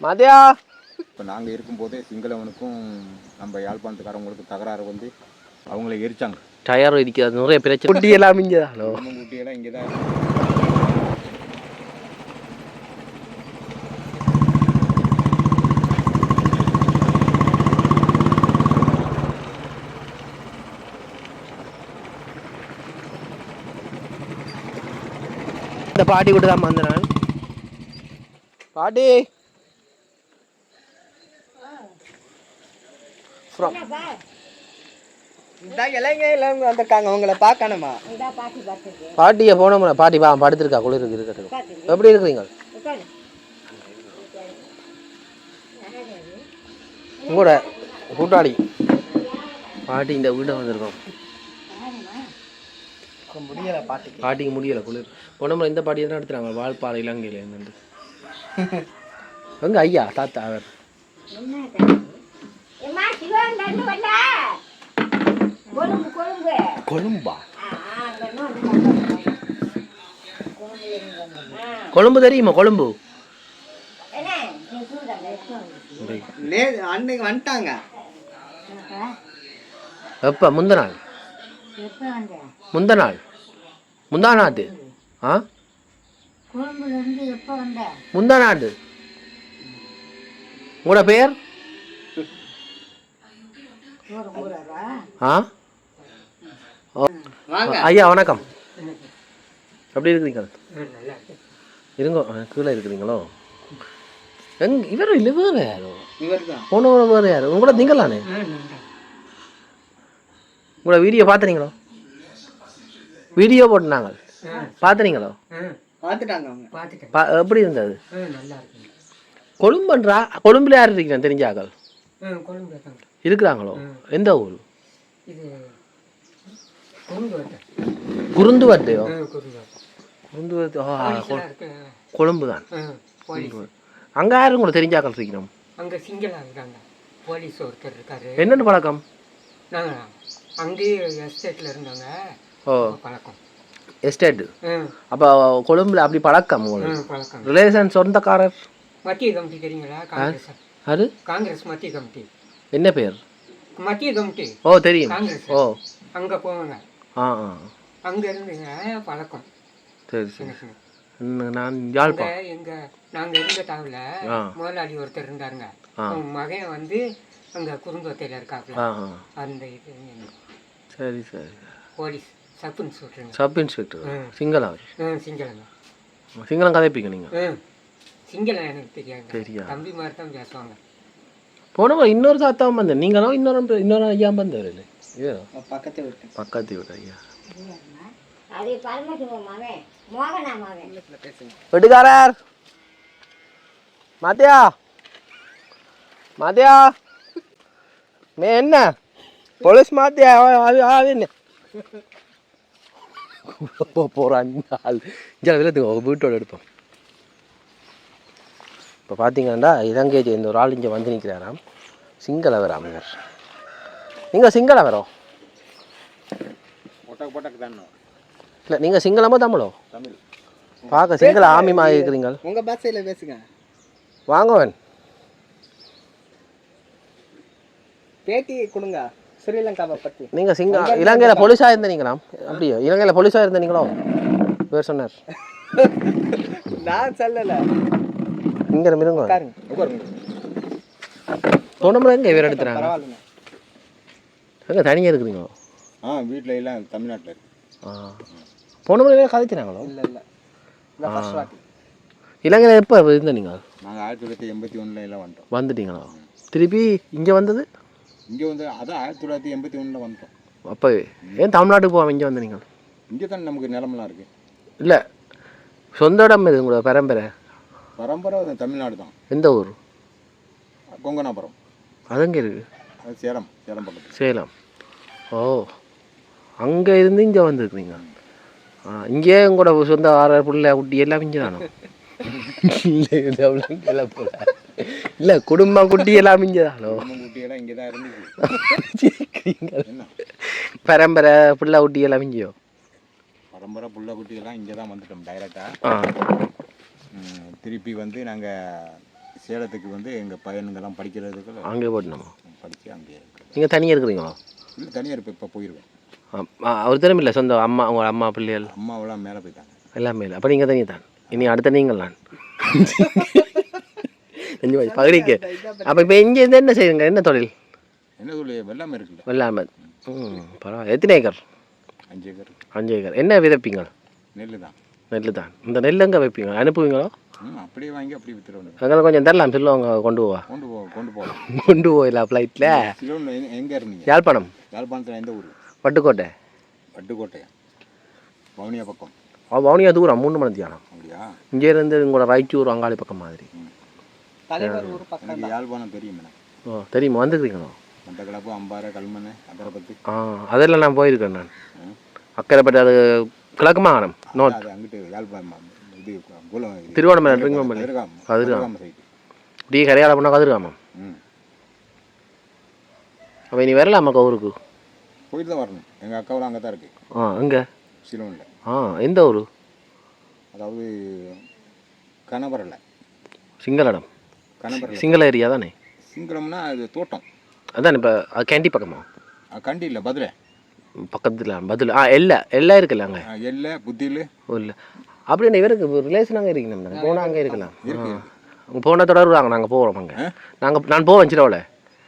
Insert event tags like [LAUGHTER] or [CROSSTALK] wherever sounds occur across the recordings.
மதியா. இப்போ நாங்கள் இருக்கும்போதே சிங்களவனுக்கும் நம்ம யாழ்ப்பாணத்துக்காரவங்களுக்கும் தகராறு வந்து அவங்கள எரிச்சாங்க. டயர் இடிக்காது நிறைய பிரச்சனை. குட்டி எல்லாம் மிஞ்சதானோ குட்டியெல்லாம் இங்கே தான் இந்த பாட்டி கூட தான் வந்தேன் நான். பாட்டி. From- இந்த இளைஞ இளவங்க வந்திருக்காங்க. உங்களை பார்க்கணுமா? பாட்டியை போனோம்ல பாட்டி பா படுத்திருக்கா குளிருக்கு இருக்கட்டும். எப்படி இருக்கிறீங்க? உங்களோட கூட்டாளி. பாட்டி இந்த வீட்டை வந்திருக்கோம். முடியல பாட்டுக்கு. பாட்டிக்கு முடியல குளிர். போனோம்ல இந்த பாட்டியை தான் எடுத்துறாங்க வால்பாறை இலங்கையில இருந்து. [LAUGHS] எங்க ஐயா தாத்தா அவர். கொழும்பு கொழும்பு. தெரியுமா கொழும்பு? அன்னைக்கு வந்துட்டாங்க. எப்போ? முந்த நாள். முந்த நாள். முந்தா நாட்டு ஆ? முந்தா நாட்டு உங்களோட ஊரா ஆ? ஐயா வணக்கம். எப்படி இருக்கிறீங்க? இருங்க கீழே இருக்கிறீங்களோ? எங் இவர் இல்லை வேறு யாரோ? போனவங்க வேறு யாரு? உங்களோட நீங்களானே உங்களோட வீடியோ பார்த்துறீங்களோ வீடியோ போட்டுனாங்க பார்த்துறீங்களோ பார்த்துட்டாங்க எப்படி இருந்தது? கொழும்புன்றா கொழும்புல யார் இருக்கிறேன் தெரிஞ்சாக்கள்? இருக்கிறாங்களோ? எந்த ஊர்? குருந்துவட்டையோ? குருந்துவட்டு. கொழும்பு தான் அங்கே யாரும் உங்களுக்கு தெரிஞ்சாக்கள் இருக்கிறோம் அங்கே சிங்களா இருக்காங்க. போலீஸ் ஒருத்தர் இருக்காரு. என்னென்னு பழக்கம்? நாங்கள் அங்கேயே எஸ்டேட்டில் இருந்தாங்க ஓ. பழக்கம். எஸ்டேட்டு அப்போ கொழும்புல அப்படி பழக்கம் உங்களுக்கு? ரிலேஷன் சொந்தக்காரர்? மத்திய கமிட்டி தெரியுங்களா? காங்கிரஸ். அது காங்கிரஸ் மத்திய கமிட்டி. என்ன பேர்? மத்திய கமிட்டி ஓ தெரியும். ஓ. அங்கே போவாங்க ஆ ஆ. அங்கே இருந்துங்க பழக்கம். சரி சரி. நான் அங்கே யாழ்ப்பா எங்கள் நாங்கள் இருந்த டாவில். முதலாளி ஒருத்தர் இருந்தாருங்க. அவங்க மகன் வந்து அங்கே குறுந்தொத்தையில் இருக்காப்புல அந்த இது சரி சரி. Police sub இன்ஸ்பெக்டருங்க. Sub inspector? ம். சிங்களங்க சிங்களம் கதைப்பீங்க நீங்கள் சிங்களம் எனக்கு தெரியாங்க தெரியா? தம்பி மாதிரி தான் பேசுவாங்க. போனவங்க இன்னொரு தாத்தாவும் வந்தேன் நீங்களும் இன்னொரு இன்னொரு ஐயா வந்தவர் இல்லை? ஐயோ. பக்கத்தை விட்டு பக்கத்து வீட்டு ஐயா. வெட்டுக்காரர்! மாத்தியா? மாத்தியா? நீ என்ன? போலீஸ் மாத்தியா? என்ன? போகிறான் ஆள் இங்கே விழுத்துங்க வீட்டோட எடுப்போம். இப்போ பார்த்தீங்கன்னா இலங்கை இந்த ஒரு ஆள் இங்கே வந்து நிற்கிறாராம் சிங்களவர்? அமைவர் நீங்கள் சிங்களவரோ இல்லை நீங்கள் சிங்களமோ தமிழோ? தமிழ். பார்க்க சிங்கள ஆமி மாதிரி இருக்கிறீங்க உங்க பாஷையில பேசுங்க. வாங்கவன். பேட்டி கொடுங்க. ஸ்ரீலங்காவை பத்தி. நீங்கள் சிங்க இலங்கையில் போலீஸாக இருந்தீங்களாம்? அப்படியோ இலங்கையில் போலீஸாக இருந்தீங்களோ? பேர் சொன்னார். நான் சொல்லல. இங்கே இருங்க தொண்டமுறை எங்கே இவர் எடுத்துறாங்க? எங்கே தனியாக இருக்கிறீங்களோ ஆ வீட்டில் எல்லாம் தமிழ்நாட்டில் இருக்கு. ஆ. போன முறை கதைச்சினாங்களோ இல்ல. இல்ல இலங்கையில் எப்போ இருந்த நீங்கள் நாங்கள் ஆயிரத்தி தொள்ளாயிரத்தி எண்பத்தி ஒன்றில் எல்லாம் வந்துட்டோம். வந்துட்டீங்களா? திருப்பி இங்கே வந்தது? இங்கே வந்து அதான் ஆயிரத்தி தொள்ளாயிரத்தி எண்பத்தி ஒன்றில் வந்துட்டோம். அப்போவே. ஏன் தமிழ்நாட்டுக்கு போகாம இங்கே வந்து நீங்கள் இங்கே தான் நமக்கு நிலமெல்லாம் இருக்குது இல்லை. சொந்த இடம் இது உங்களோட பரம்பரை? பரம்பரை தமிழ்நாடு தான். எந்த ஊர்? கொங்கனாபுரம் அது எங்கே இருக்குது அது சேலம் சேலம் பக்கத்தில். சேலம். ஓ அங்கே இருந்து இங்கே வந்துருக்குறீங்க ஆ இங்கே உங்களோட சொந்த ஆறு பிள்ளை குட்டி எல்லாம் இங்கே தானோ [LAUGHS] இல்லை இங்கெல்லாம் போல இல்லை குடும்பம் குட்டி எல்லாம் இங்கே தானோ குட்டியெல்லாம் இங்கே தான் இருந்துச்சு. பரம்பரை பிள்ளை குட்டி எல்லாம் இங்கேயோ பரம்பரை புள்ள குட்டியெல்லாம் இங்கே தான் வந்துட்டோம் டைரெக்டாக திருப்பி வந்து நாங்கள் சேலத்துக்கு வந்து எங்கள் பையனுங்கெல்லாம் படிக்கிறதுக்கு அங்கே போட்டணுமா படித்து அங்கேயே இருக்கு நீங்கள் தனியாக இருக்கிறீங்களா? இல்லை தனியார் இப்போ இப்போ போயிடுவேன் அவர் திறமை இல்லை சொந்த அம்மா உங்கள் அம்மா பிள்ளைகள்? அம்மாவெல்லாம் மேலே போயிட்டாங்க. எல்லாமே இல்லை அப்போ நீங்கள் தனியாக தான். இனி அடுத்த நீங்கள் அஞ்சு வயசு பகுதிக்கு அப்போ இப்போ இங்கே இருந்து என்ன செய்யுங்க என்ன தொழில்? என்ன சொல்லி வெள்ளாமை இருக்குல்ல. வெள்ளாமை. ம் பரவாயில்ல. எத்தனை ஏக்கர்? அஞ்சு ஏக்கர் அஞ்சு ஏக்கர். என்ன விதைப்பீங்க? நெல் தான். நெல் தான் இந்த நெல் எங்கே வைப்பீங்க? அனுப்புவீங்களோ? அப்படியே வாங்கி அப்படியே விற்றுருவோம் எங்களுக்கு கொஞ்சம் தரலாம். சொல்லுவாங்க கொண்டு போவா. கொண்டு போ கொண்டு போகலாம் கொண்டு போயிடலாம் ஃப்ளைட்டில் எங்கே இருந்தீங்க யாழ்ப்பாணம். யாழ்ப்பாணத்தில் எந்த ஊர்? பட்டுக்கோட்டை பட்டுக்கோட்டையா வவுனியா பக்கம். வவுனியா தூரம் மூணு மணி தியானம். அப்படியா? இங்கேருந்து உங்களோட ராய்ச்சூர் அங்காளி பக்கம் மாதிரி. யாழ்ப்பாணம் தெரியும் ஓ தெரியுமா? வந்துருக்கீங்களோ? மட்டக்களப்பு அம்பாறை கல்மனை அக்கரைப்பத்து ஆ அதெல்லாம் நான் போயிருக்கேன் நான். அக்கறைப்பட்டு அது கிழக்கு மாகாணம். நோ அது அங்கிட்டு யாழ்ப்பாணம் இது திருவண்ணாமலை திருவண்ணாமலை கதிர்காமம் டீ கரையாள பண்ணால் கதிர்காமம் ம். அப்போ இனி வரலாமாக்கா ஊருக்கு போயிட்டு தான் வரணும். எங்கள் அக்காவெல்லாம் அங்கே தான் இருக்குது ஆ எங்கே? சிலோனில். ஆ எந்த ஊர்? அதாவது கனபரலை. சிங்களடம். கனபரலை. சிங்கள ஏரியா தானே? சிங்களம்னா அது தோட்டம். அதான் இப்போ கேண்டி பக்கமா? கண்டி இல்லை பதில. பக்கத்தில் பதில் ஆ எல்லை எல்லாம் இருக்குல்ல அங்கே எல்லை புத்தியில் இல்லை அப்படின்னு இவருக்கு ரிலேஷன் அங்கே இருக்கணும் தானே போனால் அங்கே இருக்கலாம். இருக்கு அங்கே போன தொடர்பு வாங்க நாங்கள் போகிறோம் அங்கே நாங்கள் நான் போவேன் சிலவில்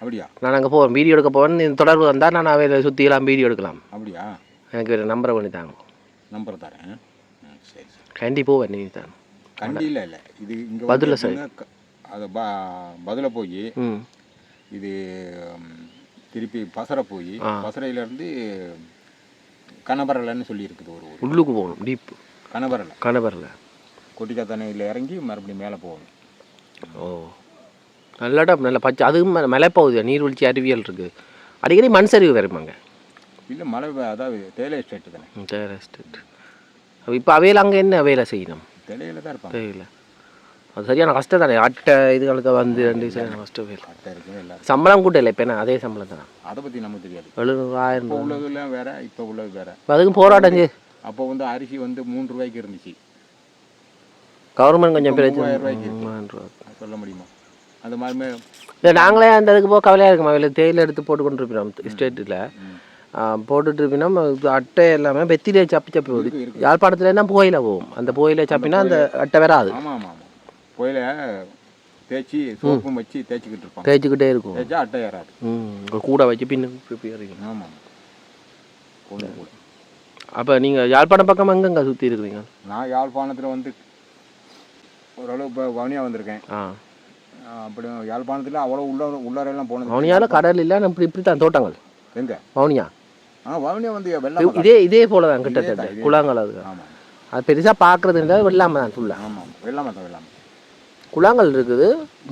அப்படியா? நான் அங்கே போவேன் வீடியோ எடுக்க போவேன் இந்த தொடர்பு வந்தால் நான் அவையில் சுற்றிலாம் வீடியோ எடுக்கலாம். அப்படியா? எனக்கு வேறு நம்பரை பண்ணி தாங்க. நம்பர் தரேன். சரி சரி. கேண்டி போவேன் நீ தான். கண்டியில் இல்லை. இது இங்கே பதில side. அதை பதில போய் இது திருப்பி பசறை போய் ஆ. பசறையிலேருந்து கனபரலைன்னு சொல்லி இருக்குது ஒரு ஊர். உள்ளுக்கு போகணும் டீப் கனபரலை. கணவரில் கொட்டிக்காத்தனையில் இறங்கி மறுபடியும் மேலே போகணும். ஓ. நல்லாடா நல்ல பச்சை. அதுவும் ம- மலைப்பகுதி நீர்வீழ்ச்சி அறிவியல் இருக்குது அடிக்கடி மண் சரிவு வருமாங்க இல்லை மலை அதாவது தேயிலை எஸ்டேட்டு தானே. தேயிலை எஸ்டேட் இப்போ அவையில் அங்கே என்ன வேலை செய்யணும்? தேயிலையில் தான் இருப்பாங்க. தெரியல அது சரியான கஷ்டம் தானே அட்டை இதுகளுக்கு வந்து ரெண்டு சரியான கஷ்டம். சம்பளம் கூட இல்லை இப்போ என்ன? அதே சம்பளம் தானே? அதை பற்றி நமக்கு தெரியாது. எழுநூறு ஆயிரம் இப்போ ரூபா. உள்ளதுலாம் வேற இப்போ உள்ளது வேற. அதுக்கும் போராட்டம் அப்போ வந்து அரிசி வந்து மூன்று ரூபாய்க்கு இருந்துச்சு. கவர்மெண்ட் கொஞ்சம் ரூபாய்க்கு சொல்ல முடியுமா? அந்த மாதிரி இல்லை நாங்களே அந்த இதுக்கு போக கவலையாக இருக்குமா. அதில் தேயிலை எடுத்து போட்டு கொண்டு இருப்பினோம் ஸ்டேட்டில். போட்டுட்டு இருப்பினோம் இது அட்டை எல்லாமே வெத்திலே சப்பி சப்பி. யாழ்ப்பாணத்துல என்ன புகையில போகும். அந்த புகையில சப்பினா அந்த அட்டை வராது. ஆமாம் ஆமாம் கோயில தேய்ச்சி சோப்பும் வச்சு தேய்ச்சிக்கிட்டு இருப்பாங்க. தேய்ச்சிக்கிட்டே இருக்கும். தேய்ச்சா அட்டை ஏறாது. ம் கூட வச்சு பின்னு இப்படி இருக்கீங்க ஆமாம். கூட அப்போ நீங்கள் யாழ்ப்பாணம் பக்கம் எங்கெங்க சுற்றி இருக்கிறீங்க? நான் யாழ்ப்பாணத்தில் வந்து ஓரளவு இப்போ வவுனியா வந்திருக்கேன். ஆ. அப்படி யாழ்ப்பாணத்தில் அவ்வளோ உள்ள உள்ளாரெல்லாம் போனது வவுனியாவில் கடல் இல்லை இப்படி இப்படி தான் தோட்டங்கள். எங்கே? வவுனியா. ஆ வவுனியா வந்து வெள்ளம் இதே இதே போல தான் கிட்டத்தட்ட குளங்கள் அது. ஆமாம். அது பெருசாக பார்க்குறது இல்லை வெள்ளாமை தான் ஃபுல்லாக ஆமாம். வெள்ளாமை தான் வெள்ளாமை. குளங்கள் இருக்குது.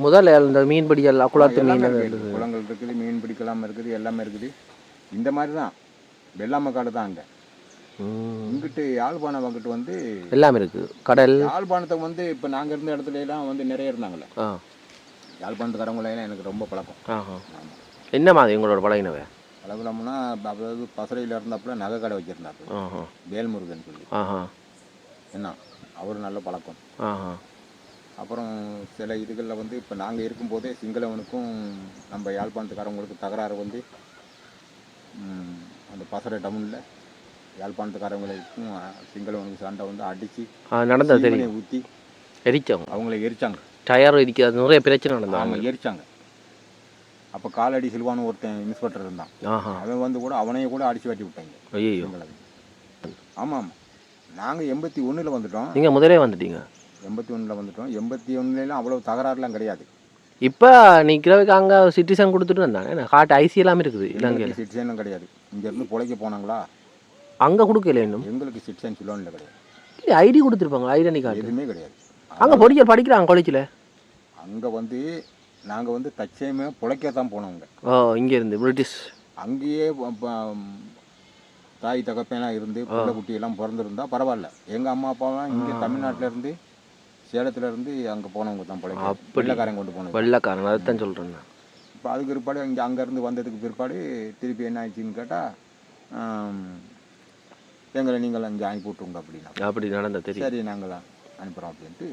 முதல்ல இந்த மீன்பிடி எல்லாம் குளத்து மீன் இருக்குது. குளங்கள் இருக்குது மீன் பிடிக்கலாம் இருக்குது எல்லாமே இருக்குது. இந்த மாதிரி தான். வெள்ளாமை காடு தான் அங்கே. இங்கிட்டு யாழ்ப்பாணம் அங்கிட்டு வந்து எல்லாமே இருக்குது கடல். யாழ்ப்பாணத்தை வந்து இப்போ நாங்கள் இருந்த இடத்துல எல்லாம் வந்து நிறைய இருந்தாங்கல்ல. யாழ்ப்பாணத்துக்காரங்களெல்லாம் எனக்கு ரொம்ப பழக்கம். என்ன மாதிரி உங்களோட பழகினவை? பழகலாம்னா அதாவது பசறையில் இருந்தப்பல நகை கடை வச்சுருந்தாப்பு ஆஹா வேல்முருகன் சொல்லி. என்ன? அவர் நல்ல பழக்கம். ஆஹா அப்புறம் சில இதுகளில் வந்து இப்போ நாங்கள் இருக்கும்போதே சிங்களவனுக்கும் நம்ம யாழ்ப்பாணத்துக்காரவங்களுக்கு தகராறு வந்து அந்த பசறை டவுனில் யாழ்ப்பாணத்துக்காரவங்களுக்கும் சிங்களவனுக்கு சண்டை வந்து அடித்து நடந்தது தெரியும். ஊற்றி எரிச்சவங்க அவங்கள எரிச்சாங்க. டயர் இடிக்காது நிறைய பிரச்சனை நடந்தது அவங்க எரிச்சாங்க. அப்போ காலடி சில்வான்னு ஒருத்தன் இன்ஸ்பெக்டர் இருந்தான். அவன் வந்து கூட அவனையும் கூட அடித்து வெட்டி விட்டாங்க. ஐயோ ஆமாம் ஆமாம். நாங்கள் எண்பத்தி ஒன்றில் வந்துட்டோம். நீங்கள் முதலே வந்துட்டீங்க. எண்பத்தி ஒன்றில் வந்துட்டோம். எண்பத்தி ஒன்றுலாம் அவ்வளோ தகராறுலாம் கிடையாது. இப்போ நிற்கிறதுக்கு அங்கே சிட்டிசன் கொடுத்துட்டு வந்தாங்க காட்டு ஐசி எல்லாமே இருக்குது இலங்கையில். சிட்டிசனும் கிடையாது. இங்கேருந்து பிழைக்க போனாங்களா? அங்கே கொடுக்கல இன்னும்? எங்களுக்கு சிட்டிசன் சிலோனில் கிடையாது. இல்லை ஐடி கொடுத்துருப்பாங்க ஐடென்டி கார்டு. எதுவுமே கிடையாது. அங்கே பொடிக்க படிக்கிறாங்க காலேஜில் அங்கே வந்து நாங்கள் வந்து தச்சயமே பிழைக்க தான் போனவங்க ஓ இங்கேருந்து பிரிட்டிஷ் அங்கேயே தாய் தகப்பெல்லாம் இருந்து பிள்ளை குட்டியெல்லாம் பிறந்திருந்தா பரவாயில்ல. எங்கள் அம்மா அப்பாலாம் இங்கே தமிழ்நாட்டில் இருந்து சேலத்துல இருந்து அங்கே போனவங்க தான் அப்படி. வெள்ளைக்காரன் கொண்டு போனது. வெள்ளைக்காரன் அதைத்தான் சொல்கிறேன் நான். இப்போ அதுக்கு பிற்பாடு இங்கே அங்கேருந்து வந்ததுக்கு பிற்பாடு திருப்பி என்ன ஆயிடுச்சுன்னு கேட்டால் எங்களை நீங்கள் இங்கே அனுப்பி விட்ருங்க அப்படின்னா. அப்படி நடந்தது தெரியும். சரி நாங்கள் அனுப்புகிறோம் அப்படின்ட்டு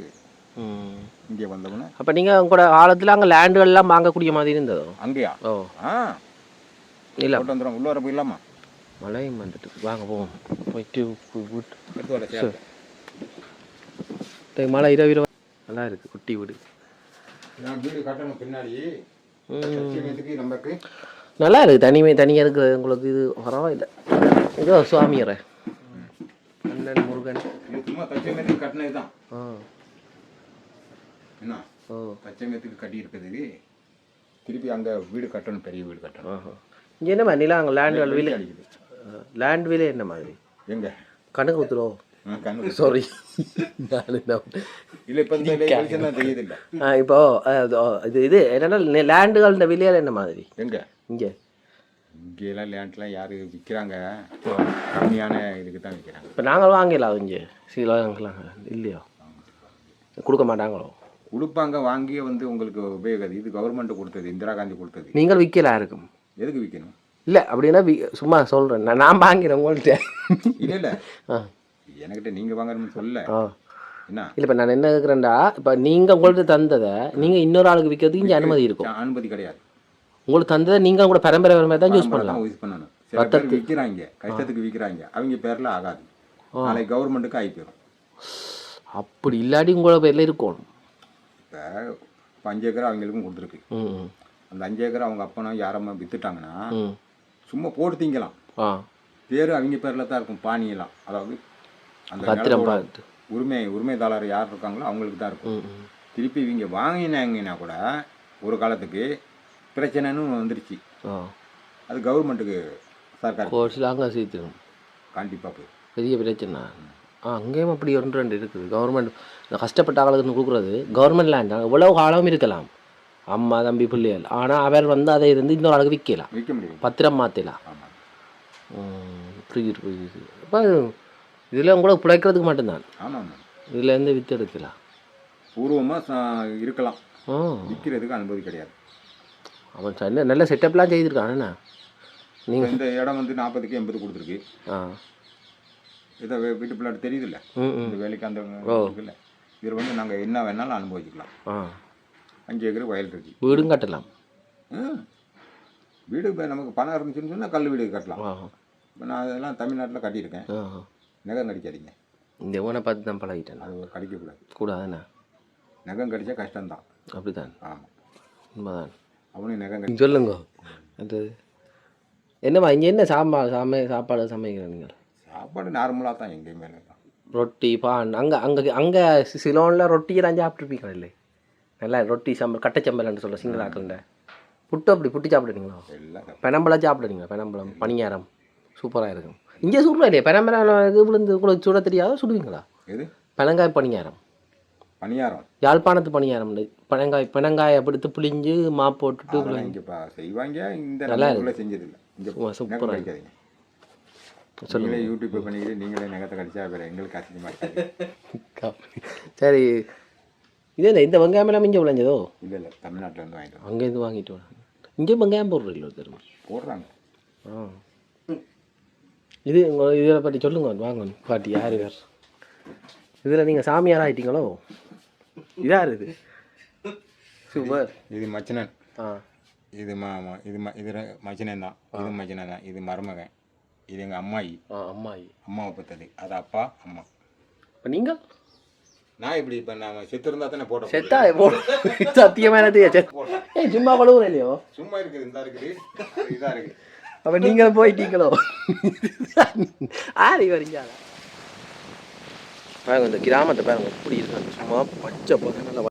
இங்கே வந்தவொடனே. அப்போ நீங்கள் உங்களோட காலத்தில் அங்கே லேண்டுகள்லாம் வாங்கக்கூடிய மாதிரி இருந்ததோ? அங்கேயா? ஓ. ஆ. இல்லை. போட்டு வந்துடும் உள்ள வர போயிடலாமா? மழையும் வந்துட்டு வாங்க போவோம். போயிட்டு கு- விட்டு எடுத்து வர சரி டேய், மழை இரவு இரவு. நல்லா இருக்குது குட்டி வீடு. நான் வீடு கட்டணும் பின்னாடி. நமக்கு நல்லா இருக்குது தனிமை தனியாக இருக்குது உங்களுக்கு இது பரவாயில்லை. இதோ சுவாமியரை. அண்ணன் முருகன். சும்மா தச்சமயத்துக்கு கட்டினது தான். ஆ. என்ன? ஓ. தச்சமயத்துக்கு கட்டி இருக்குது திருப்பி அங்கே வீடு கட்டணும் பெரிய வீடு கட்டணும். இங்கே என்ன மாதிரி அங்கே லேண்ட் விலை அடிக்குது. லேண்ட் விலை என்ன மாதிரி? எங்க? கணக்கு ஊத்துறோம் இல்லை இப்போ இது, இது என்னன்னா லேண்டுகள் இந்த விலையில என்ன மாதிரி எங்க இங்கே இங்கெல்லாம் லேண்ட்லாம் யாரு விற்கிறாங்க கம்மியான இதுக்கு தான் விற்கிறாங்க இப்போ நாங்கள் வாங்கலாம் இங்கே ஸ்ரீலங்கெலாம் இல்லையோ கொடுக்க மாட்டாங்களோ கொடுப்பாங்க வாங்கி வந்து உங்களுக்கு உபயோகம் இது கவர்மெண்ட் கொடுத்தது இந்திரா காந்தி கொடுத்தது நீங்கள் விற்கலாம் இருக்கும் எதுக்கு விற்கணும் இல்லை அப்படின்னா சும்மா சொல்கிறேன் நான் வாங்கிறேன் உங்கள்கிட்ட இல்லை இல்லை ஆ என்கிட்ட நீங்கள் வாங்கணும்னு சொல்ல. என்ன? இல்லை இப்போ நான் என்ன கேட்குறேன்டா இப்போ நீங்கள் உங்கள்கிட்ட தந்ததை நீங்கள் இன்னொரு ஆளுக்கு விற்கிறதுக்கு இங்கே அனுமதி இருக்கும். அனுமதி கிடையாது. உங்களுக்கு தந்ததை நீங்கள் கூட பரம்பரை பரம்பரை தான் யூஸ் பண்ணலாம். யூஸ் பண்ணணும். சில பேர் விற்கிறாங்க கஷ்டத்துக்கு விற்கிறாங்க அவங்க பேர்ல ஆகாது. நாளைக்கு கவர்மெண்ட்டுக்கு ஆகி போயிடும் அப்படி இல்லாட்டி உங்களோட பேரில் இருக்கணும். இப்போ அஞ்சு ஏக்கர் அவங்களுக்கும் கொடுத்துருக்கு. அந்த அஞ்சு ஏக்கர் அவங்க அப்பனா யாரம்மா வித்துட்டாங்கன்னா சும்மா போட்டு திங்கலாம். பேர் அவங்க பேரில் தான் இருக்கும் பாணியெல்லாம். அதாவது அந்த பத்திரம் பார்த்து. உரிமை உரிமைதாரர் யார் இருக்காங்களோ அவங்களுக்கு தான் இருக்கும். திருப்பி இவங்க வாங்கினாங்கன்னா கூட ஒரு காலத்துக்கு பிரச்சனைன்னு வந்துருச்சு. அது கவர்மெண்ட்டுக்கு சர்க்கார் கோர்ஸில் அங்கே சேர்த்துக்கணும். கண்டிப்பாக போய். பெரிய பிரச்சனை. ஆ அங்கேயும் அப்படி ஒன்று ரெண்டு இருக்குது. கவர்மெண்ட் இந்த கஷ்டப்பட்ட ஆளுக்கு கொடுக்குறது கவர்மெண்ட் லேண்ட் எவ்வளவு காலம் இருக்கலாம். அம்மா தம்பி பிள்ளைகள். ஆனால் அவர் வந்து அதை இருந்து இன்னொரு ஆளுக்கு விற்கலாம் விற்க முடியும் பத்திரம் மாற்றலாம் புரியுது புரியுது. அப்போ இதில் உங்களுக்கு பிழைக்கிறதுக்கு மட்டும்தான். ஆமாம் இதுலேருந்து விற்று எடுக்கலாம் பூர்வமாக இருக்கலாம். விற்கிறதுக்கு அனுமதி கிடையாது. அவன் நல்ல நல்ல செட்டப்லாம் செய்திருக்கான் என்ன இப்ப இந்த இடம் வந்து நாற்பதுக்கு எண்பது கொடுத்துருக்கு. ஆ. இதை வீட்டு பிள்ளாடி தெரியுதுல்ல? இந்த வேலைக்கு அந்த இருக்குல்ல இதில் வந்து நாங்கள் என்ன வேணாலும் அனுபவிக்கலாம் ஆ. அஞ்சு ஏக்கர் வயல் இருக்கு வீடும் கட்டலாம். வீடு இப்போ நமக்கு பணம் இருந்துச்சுன்னு சொன்னால் கல் வீடு கட்டலாம். இப்போ நான் அதெல்லாம் தமிழ்நாட்டில் கட்டியிருக்கேன். நகம் கடிக்காதீங்க இந்த ஊனை பார்த்து தான் பழகிட்டேன். அது கடிக்கக்கூடாது. கூடாதுண்ணா. நகம் கடிச்சா கஷ்டம்தான். அப்படித்தான். ஆமாம் உண்மைதான். அவனும் நகம் கடி சொல்லுங்க. அது என்னம்மா இங்கே என்ன சாம்பார் சமை சாப்பாடு சமைக்கிறேன் நீங்கள் சாப்பாடு நார்மலாக தான் எங்கேயுமே தான் ரொட்டி பான் அங்கே அங்கே அங்கே சிலோனில் ரொட்டியெல்லாம் சாப்பிட்ருப்பீங்களா இல்லை? நல்லா ரொட்டி சாம்பார் கட்டைச்சம்பல்னு சொல்ல சிங்களாக்கள்ண்ட புட்டு அப்படி புட்டு சாப்பிடுறீங்களா. பெனம்பழம் சாப்பிடுறீங்க பெனம்பழம் பணியாரம். சூப்பராக இருக்கும். இங்கே சுடுறா இல்லையா பெனம்பழம் இது விழுந்து உங்களுக்கு சுட தெரியாத சுடுவீங்களா? எது? பெனங்காய் பணியாரம். பணியாரம்? யாழ்ப்பாணத்து பணியாரம் பெனங்காய் பெனங்காயை எடுத்து புளிஞ்சு மா போட்டுட்டு செய்வாங்க. இந்த நல்லா செஞ்சதில்லை. இங்கே சும்மா சூப்பரா நகம் கடிக்காதீங்க சொல்லுங்க. யூடியூப் பண்ணிக்கிட்டு நீங்களே நகத்தை கடிச்சா வேறு எங்களுக்கு அசிங்கமாக [LAUGHS] சரி. இது என்ன இந்த வெங்காயம் எல்லாம் இங்கே விளைஞ்சதோ? இல்லை இல்லை. தமிழ்நாட்டில் இருந்து வாங்கிட்டு வரோம். அங்கேருந்து வாங்கிட்டு வரேன் இங்கே வெங்காயம் போடுறீங்களோ தெரியுமா? போடுறாங்க. ஆ. இது உங்கள் இதில் பற்றி சொல்லுங்க வாங்க பாட்டி யார் யார் இதில் நீங்கள் சாமியார் ஆகிட்டீங்களோ இதார் இது. சூப்பர் இது மச்சினன். ஆ. இது மா மா- இது ம இது மச்சினன் தான். இது மச்சினன் தான். இது மருமகன். இது எங்கள் அம்மாயி. ஆ அம்மாயி. அம்மாவை பத்தது. அது அப்பா அம்மா. இப்போ நீங்கள் நான் இப்படி இப்போ நான் செத்து இருந்தா தானே போட்ட செத்தா போ சத்தியமான செத் ஏய் சும்மா கொழுவுற இல்லையோ? சும்மா இருக்குது இந்த இருக்குது. அது இதா இருக்குது. அப்போ நீங்கள் போயிட்டீங்களோ? ஆரி வரீங்க பாருங்க இந்த கிராமத்தை பாருங்க எப்படி இருக்கு சும்மா பச்சை பக்கம் நல்லா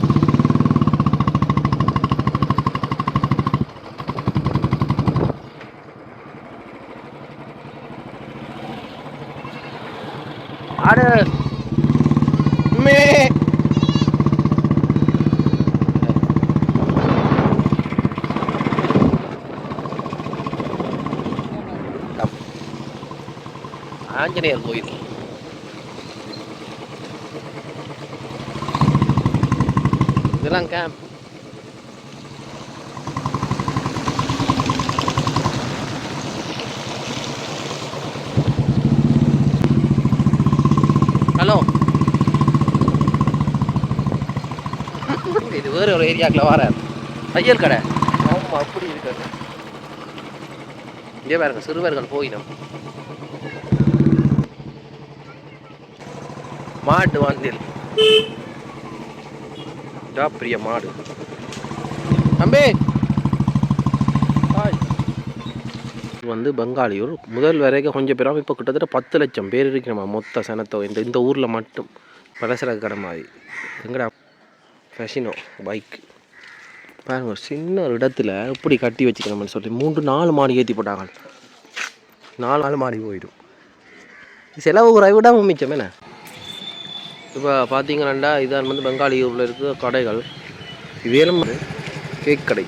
ஆடு. மே ஆஞ்சநேயர் கோயில். இதெல்லாம் கேம்ப் ஹலோ வேறு ஒரு ஏரியாக்கில் வர தையல் கடை. ஆமாம் அப்படி இருக்காரு இங்கே பாருங்க சிறுவர்கள் போயிடும். மாட்டு வண்டில் பெரிய மாடு. தம்பி. வந்து பெங்காலியூர் முதல் வரைக்கும் கொஞ்சம் பேரும் இப்போ கிட்டத்தட்ட பத்து லட்சம் பேர் இருக்கிறோமா மொத்த சனத்தொகை. இந்த இந்த ஊரில் மட்டும். பலசரக்கு கடை மாதிரி. எங்கடா? ஃபெஷினோ பைக் பாருங்க ஒரு சின்ன ஒரு இடத்துல எப்படி கட்டி வச்சுக்கணும்னு சொல்லி மூன்று நாலு மாடி ஏற்றி போட்டாங்க. நாலு நாலு மாடி போயிடும். செலவு குறை விட மிச்சம் என்ன? இப்போ பார்த்தீங்கன்னா இதான் வந்து பெங்காலியூரில் இருக்கிற கடைகள். இதேலும் கேக் கடை.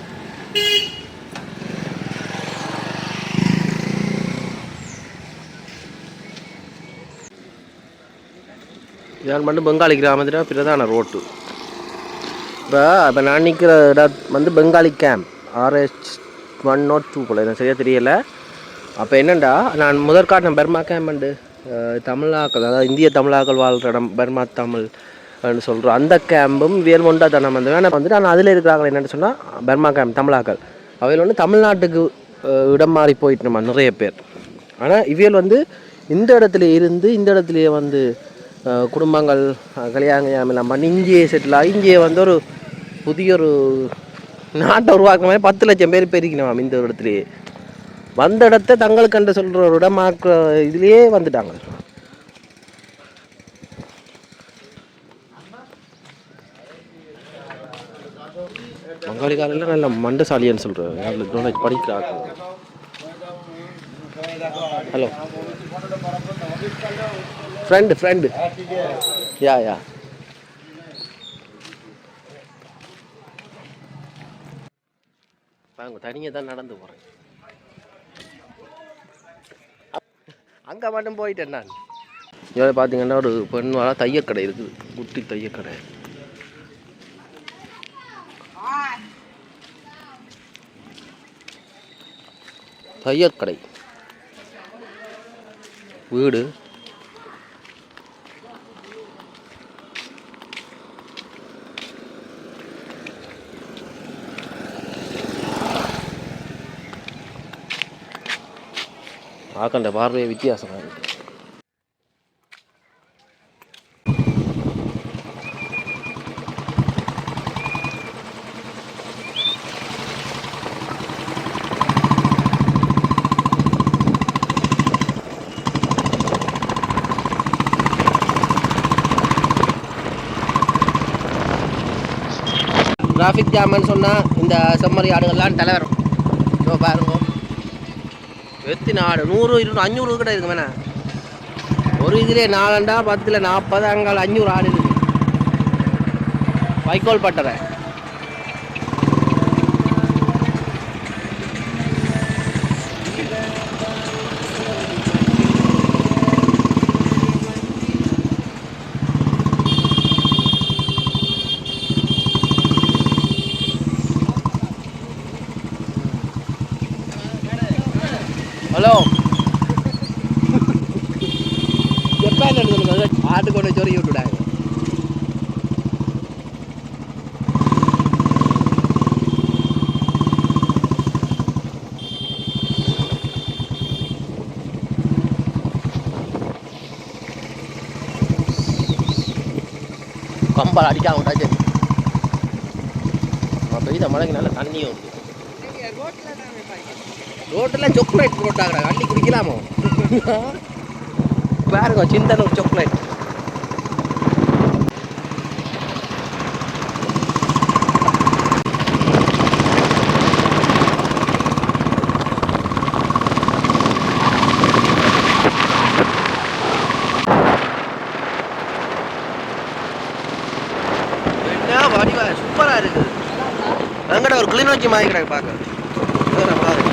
இதான் வந்து பெங்காலி கிராமத்தில் பிரதான ரோட்டு. இப்போ இப்போ நான் நிற்கிற இடம் வந்து Bengali camp R H one not two போல் எனக்கு சரியாக தெரியலை. அப்போ என்னண்டா நான் முதற்காட்டின பர்மா கேம்ப் அண்டு தமிழாக்கள் அதாவது இந்திய தமிழாக்கள் வாழ்கிற இடம் பர்மா தமிழ் அப்படின்னு சொல்கிறோம் அந்த கேம்பும் வியல் ஒன்றா தனம் அந்த வேணா வந்துட்டு ஆனால் அதில் இருக்கிறாங்க என்னென்னு சொன்னால் பர்மா கேம்ப் தமிழாக்கள். அவையில் வந்து தமிழ்நாட்டுக்கு இடம் மாறி போயிட்டு நம்ம நிறைய பேர். ஆனால் இவியல் வந்து இந்த இடத்துல இருந்து இந்த இடத்துலையே வந்து குடும்பங்கள் கல்யாணம் எல்லாம் பண்ணி இங்கேயே செட்டில் ஆகி இங்கேயே வந்து ஒரு புதிய ஒரு நாட்டை உருவாக்குற மாதிரி பத்து லட்சம் பேர் பெருக்கினோம் இந்த இடத்துலையே. வந்த இடத்த தங்களுக்கு கண்டு சொல்கிற ஒரு இதுலேயே வந்துட்டாங்க. பங்காளிக்காரெல்லாம் நல்ல மண்டசாலின்னு சொல்கிறேன் நாலேஜ் படிக்கிறாங்க hello friend friend yeah yeah பாங்க தனியாக தான் நடந்து போகிறேன் அங்கே மட்டும் போயிட்டேன் நான். இங்கே பார்த்தீங்கன்னா ஒரு பெண் வாழ தையக்கடை இருக்குது. குட்டி தையக்கடை. தையற்கடை வீடு. பார்க்கண்ட பார்வையே வித்தியாசமாக இருக்குது டிராஃபிக் ஜாம்னு சொன்னால் இந்த செம்மறி ஆடுகள்லாம் தலைவரும். இதோ பாருங்க. எத்தனை நாடு. நூறு இருநூறு அஞ்சூறு கிட்ட இருக்கு வேணா ஒரு இதுலயே நாலண்டா பத்தில் நாற்பது அங்கால அஞ்சூறு ஆடு இருக்கு. வைக்கோல் பட்டறை ஹலோ எப்போ சொல்லுங்க கொண்டு சொருகி விட்டுடாங்க கம்பல் அடிக்காம விட்டாச்சு. பெய்த மழைக்கு நல்ல தண்ணியும் வந்து ரோட்டில் சாக்லேட் போட்டாங்கடா அள்ளி குடிக்கலாமோ? பாருங்க சிந்தனூர் சாக்லேட் என்ன வடிவா சூப்பராக இருக்குது எங்கட ஒரு கிளிநோக்கி மாதிரி கிடக்கு பார்க்க நல்லா மாதிரி இருக்கு.